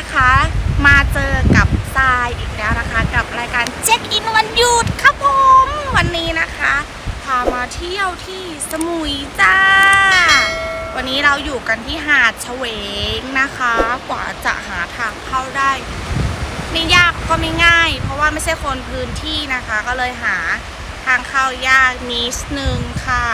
นะคะ มาเจอกับทรายอีกแล้วนะคะ กับรายการเช็คอินวันหยุดครับผมวันนี้นะคะพามาเที่ยวที่สมุยจ้า วันนี้เราอยู่กันที่หาดเฉวงนะคะ กว่าจะหาทางเข้าได้ไม่ยากก็ไม่ง่าย เพราะว่าไม่ใช่คนพื้นที่นะคะ ก็เลยหาทางเข้ายากนิดนึงค่ะ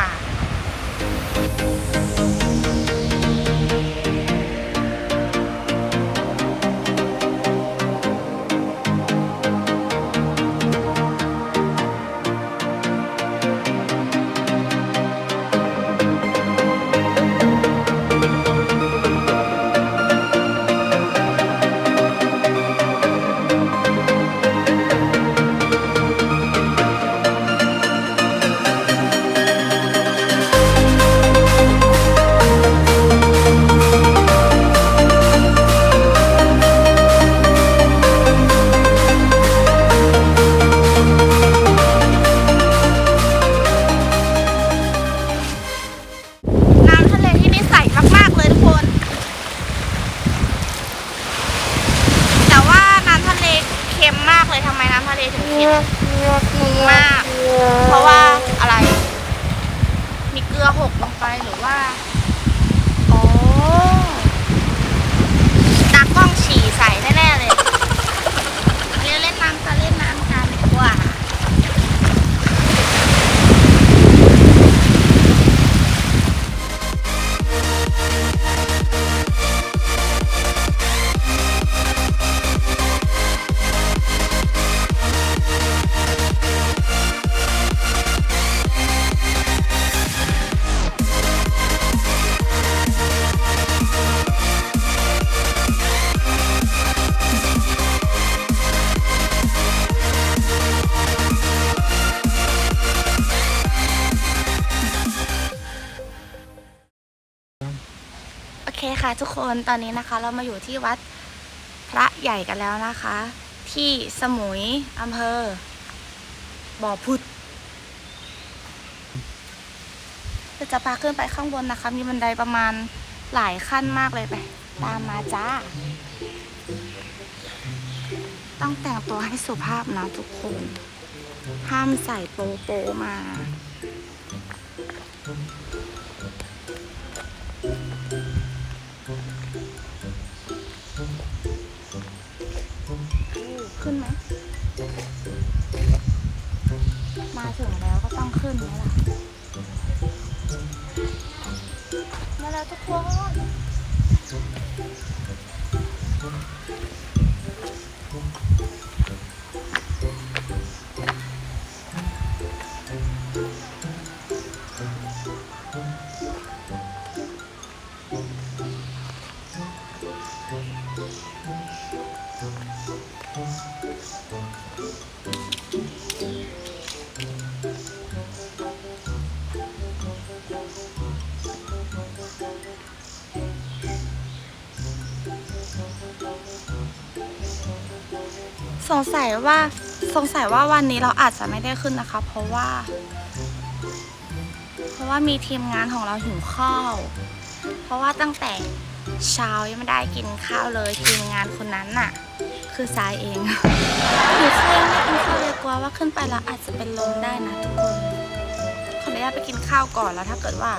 ำทะเลถึงมงงมาก เพราะว่าอะไร มีเกลือหกลงไปหรือว่าโอ้ตากล้องฉี่ใส่แน่ๆเลย ค่ะทุกคนตอนนี้นะคะเรามาอยู่ที่วัดพระใหญ่กันแล้วนะคะ ที่สมุยอำเภอบ่อพุธเดี๋ยวจะพาขึ้นไปข้างบนนะคะ มีบันไดประมาณหลายขั้นมากเลยไป ตามมาจ้า ต้องแต่งตัวให้สุภาพนะทุกคน ห้ามใส่โปโปมา มาถึงแล้วก็ต้องขึ้นแล้วล่ะมาแล้วทุกคน สงสัยว่าสงสัยว่าวันนี้เราอาจจะไม่ได้ขึ้นนะคะ เพราะว่า เพราะว่ามีทีมงานของเราหิวข้าว เพราะว่าตั้งแต่เช้ายังไม่ได้กินข้าวเลยทีมงานคนนั้นน่ะ คือทรายเองหิวข้าวยังไม่กินข้าวเลยกลัวว่าขึ้นไปแล้วอาจจะเป็นลมได้นะทุกคนขออนุญาตไปกินข้าวก่อนแล้วถ้าเกิดว่า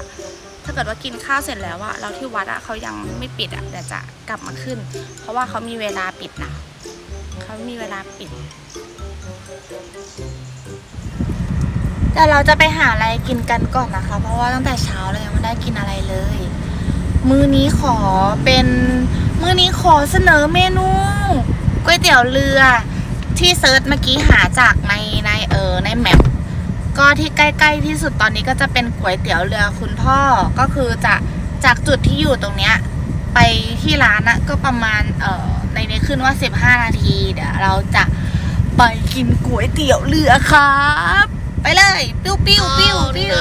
ถ้าเกิดว่ากินข้าวเสร็จแล้วอะเราที่วัดอะเขายังไม่ปิดอะเดี๋ยวจะกลับมาขึ้น เพราะว่าเขามีเวลาปิดนะ มีเวลาปิด แต่เราจะไปหาอะไรกินกันก่อนนะคะ เพราะว่าตั้งแต่เช้าเรายังไม่ได้กินอะไรเลย มื้อนี้ขอเป็น มื้อนี้ขอเสนอเมนูก๋วยเตี๋ยวเรือที่เซิร์ชเมื่อกี้หาจากในในเออในแมปก็ที่ใกล้ ๆ ที่สุดตอนนี้ก็จะเป็นก๋วยเตี๋ยวเรือคุณพ่อก็คือจะจากจุดที่อยู่ตรงเนี้ย ไปที่ร้านนะก็ประมาณเอ่อในนี้ขึ้นว่า 15 นาทีเดี๋ยวเราจะไปกินก๋วยเตี๋ยวเรือครับ ไปเลย ปิ้วปิ้วปิ้วปิ้ว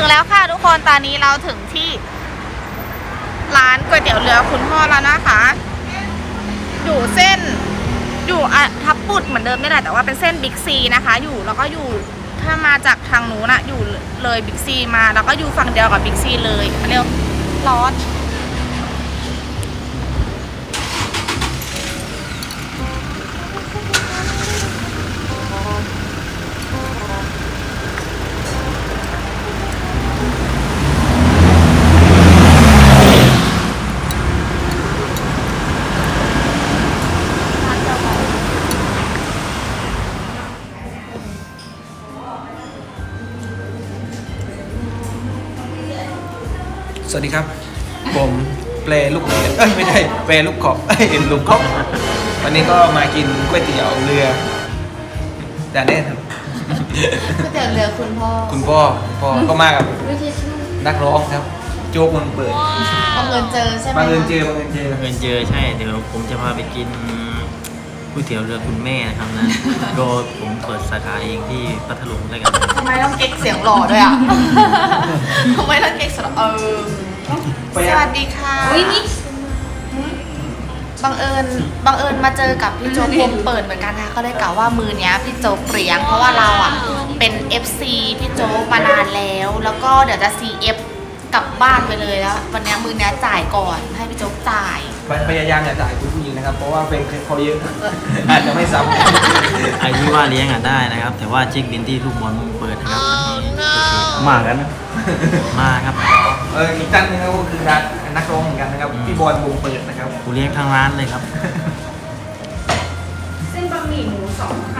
ถึงแล้วค่ะทุกคนตอนนี้เราถึงที่ ร้านก๋วยเตี๋ยวเรือคุณพ่อแล้วนะคะ อยู่เส้น อยู่อะทับปุดเหมือนเดิมไม่แหละแต่ว่าเป็นเส้นบิ๊กซีนะคะ อยู่แล้วก็อยู่ถ้ามาจากทางนู้นอะอยู่เลยบิ๊กซีมา แล้วก็อยู่ฝั่งเดียวกับบิ๊กซีเลยมาเร็วร้อน สวัสดีครับ ผมเปลลูกเรือเอ้ยไม่ใช่เปลลูกขอบเอ้ยลูกขอบวันนี้ก็มากินก๋วยเตี๋ยวเรือดานเน่ครับก๋วยเตี๋ยวเรือคุณพ่อคุณพ่อคุณพ่อก็มากับนักร้องครับ โจ๊กมันเปิดบังเอิญเจอใช่ไหมบังเอิญเจอบังเอิญเจอ เงินเจอใช่ เดี๋ยวผมจะพาไปกิน ก๋วยเตี๋ยวเรือคุณแม่นะครับนะก็ผมเปิดสาขาเองที่พัทลุงแล้วกันทำไมต้องเก๊กเสียงหล่อด้วยอะ ทำไมต้องเก๊กเสียงหล่อเออ สวัสดีค่ะบังเอิญบังเอิญมาเจอกับพี่โจ๊กวงเปิดเหมือนกันนะก็เลยกล่าวว่ามือเนี้ยพี่โจ๊กเปรียงเพราะว่าเราอะเป็น FC พี่โจ๊กมานานแล้ว แล้วก็เดี๋ยวจะ CF กลับบ้านไปเลยแล้ว วันเนี้ยมือเนี้ยจ่ายก่อนให้พี่โจ๊กจ่ายพยายามอย่าจ่ายคุณผู้หญิง นะครับ เพราะว่าเป็นเขาเยอะ อาจจะไม่ซ้ไอ้ที่ว่าเลี้ยงอะได้นะครับ แต่ว่าเช็คบินที่ลูกบอลเปิดนะครับอันนี้โอเคครับมากันนะมาครับำเอออีกท่านหนึงก็คือนักร้องเหมือนกันนะครับพี่บอลวงเปิดนะครับ กูเลี้ยงทั้งร้านเลยครับ เส้นบะหมี่หมูสองค่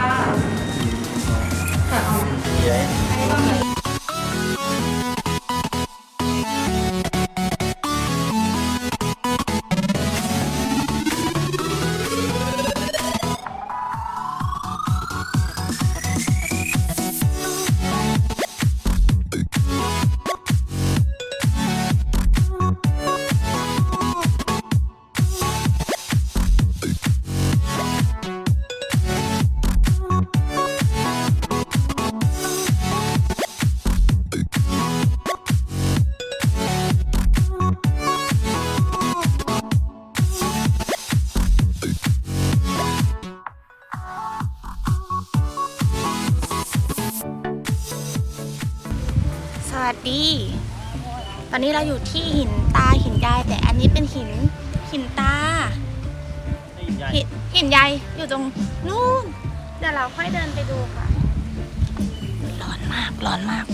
สวัสดี ตอนนี้เราอยู่ที่หินตาหินยายแต่อันนี้เป็นหินหินตา หินหินใหญ่อยู่ตรงนู่นเดี๋ยวเราค่อยเดินไปดูค่ะ ร้อนมากร้อนมาก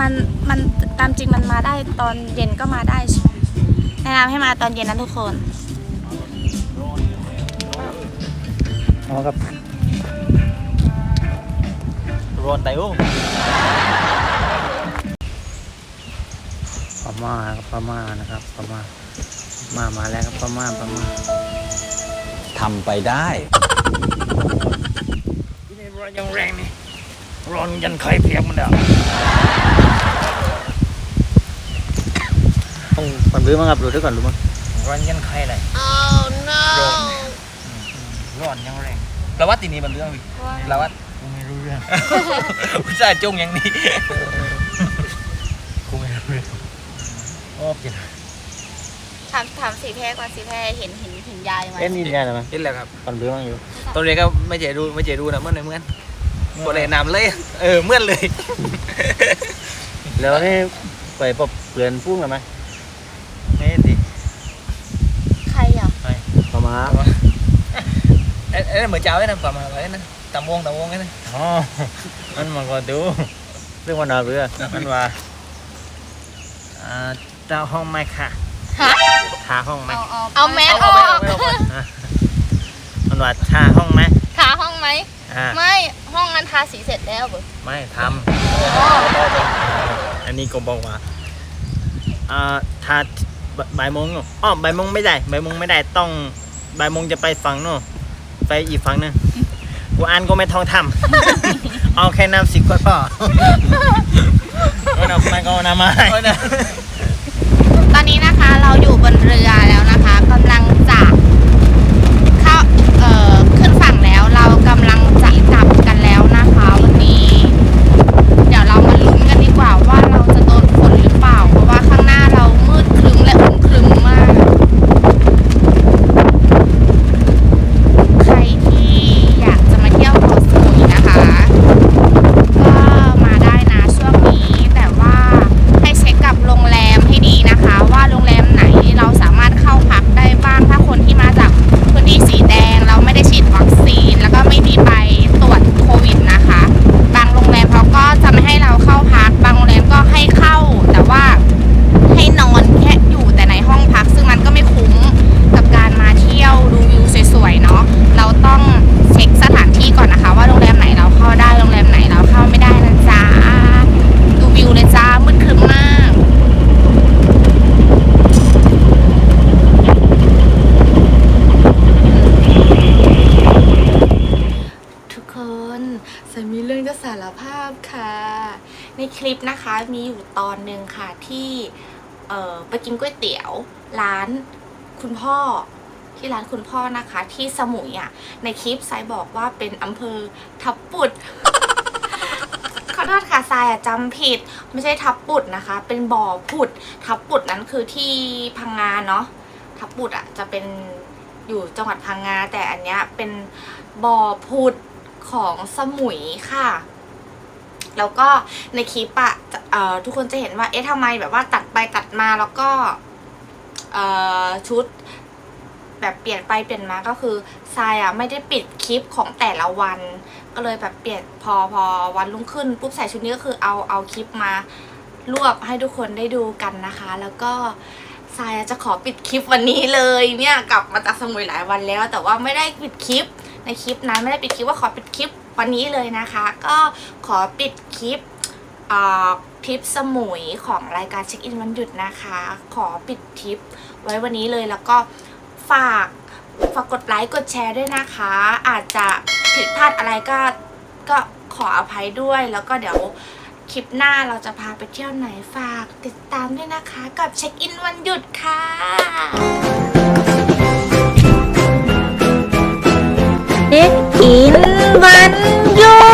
มันมันตามจริงมันมาได้ตอนเย็นก็มาได้ใช่ไหมแนะนำให้มาตอนเย็นนะทุกคนเอาครับร้อนไตโอ้ พ ม่าครับพม่านะครับพม่ามามาแล้วครับพม่าพม่าทำไปได้ร้อนยังแรงนี่ร้อนยันไข่เปียกมันเด้อต้องปั่นรื้อมั้งครับดูด้วยก่อนรู้มั้งร้อนยันใครเลย oh no ร้อนยังแรงเราว่าตีนี้มันเรื่องวิเราว่ากูไม่รู้เรื่องอุตส่าห์จงอย่างนี้ กูไม่รู้เรื่อง โอ้กินถามถามสีแพรก่อนสีแพรเห็นหินหินยายไหมเอ็นนี่ได้ไหมเห็นแล้วครับปั่นรื้อมั้งอยู่ตอนนี้ก็ไม่เจดูไม่เจดูนะเมื่อไหร่เมื่อนตัวเลยนำเลย เออเมื่อนเลย แล้วนี่ไปปอบเปลี่ยนพุ่งกันไหมไม่ดิใครอะพม่าเอ้ยเอ้ยเหมือนเจ้าไอ้นั่นประมาณไว้นั่นตำวงตำวงไอ้นั่นอ๋อมันมาก็ดูเรื่องวันดาวเรือมันว่าอ่า เจ้าห้องไหมค่ะฮะทาห้องไหมเอาเอาเอาแมสออกมันว่าทาห้องไหมทาห้องไหม อ่าไม่ห้องนั้นทาสีเสร็จแล้วเบอไม่ทำอันนี้ก็บอกว่าอ่าถ้าบบ่ายโมงเนอะอ๋อบ่ายโมงไม่ได้บ่ายโมงไม่ได้ต้องบ่ายโมงจะไปฝั่งโน่นไปอีกฝั่งหนึงกูอ่านก็ไม่ท่องทำ เอาแค่น้ำสิบก็พอไม่เอาไม่ก็เอาน้ำมาให้ เอานะ ตอนนี้นะคะเราอยู่บนเรือแล้วนะคะกำลังจะเข้าเอ่อขึ้นฝั่งแล้วเรากำลังจะกลับกันแล้วนะคะวันนี้ เดี๋ยวเรามาลุ้นกันดี สารภาพค่ะ ในคลิปนะคะมีอยู่ตอนหนึ่งค่ะที่ไปกินก๋วยเตี๋ยวร้านคุณพ่อที่ร้านคุณพ่อนะคะที่สมุยอะในคลิปไซบอกว่าเป็นอำเภอทับปุดขอโทษค่ะทรายอะจำผิดไม่ใช่ทับปุดนะคะ เป็นบ่อผุด ทับปุดนั้นคือที่พังงาเนาะทับปุดอะจะเป็นอยู่จังหวัดพังงาแต่อันเนี้ยเป็นบ่อผุด ของสมุยค่ะ แล้วก็ในคลิปอะทุกคนจะเห็นว่า เอ๊ะทำไมแบบว่าตัดไปตัดมาแล้วก็ชุดแบบเปลี่ยนไปเปลี่ยนมาก็คือทรายอะไม่ได้ปิดคลิปของแต่ละวัน ก็เลยแบบเปลี่ยนพอพอวันรุ่งขึ้นปุ๊บใส่ชุดนี้ก็คือเอาเอาคลิปมารวบให้ทุกคนได้ดูกันนะคะ แล้วก็ทรายจะขอปิดคลิปวันนี้เลยเนี่ยกลับมาจากสมุยหลายวันแล้ว แต่ว่าไม่ได้ปิดคลิป ในคลิปนั้นไม่ได้ปิดคลิปว่าขอปิดคลิปวันนี้เลยนะคะ ก็ขอปิดคลิปอ่าทริปสมุยของรายการเช็คอินวันหยุดนะคะ ขอปิดทริปไว้วันนี้เลยแล้วก็ฝากฝากกดไลค์กดแชร์ด้วยนะคะ อาจจะผิดพลาดอะไรก็ก็ขออภัยด้วย แล้วก็เดี๋ยวคลิปหน้าเราจะพาไปเที่ยวไหนฝากติดตามด้วยนะคะ กับเช็คอินวันหยุดค่ะ đến Yến Văn Du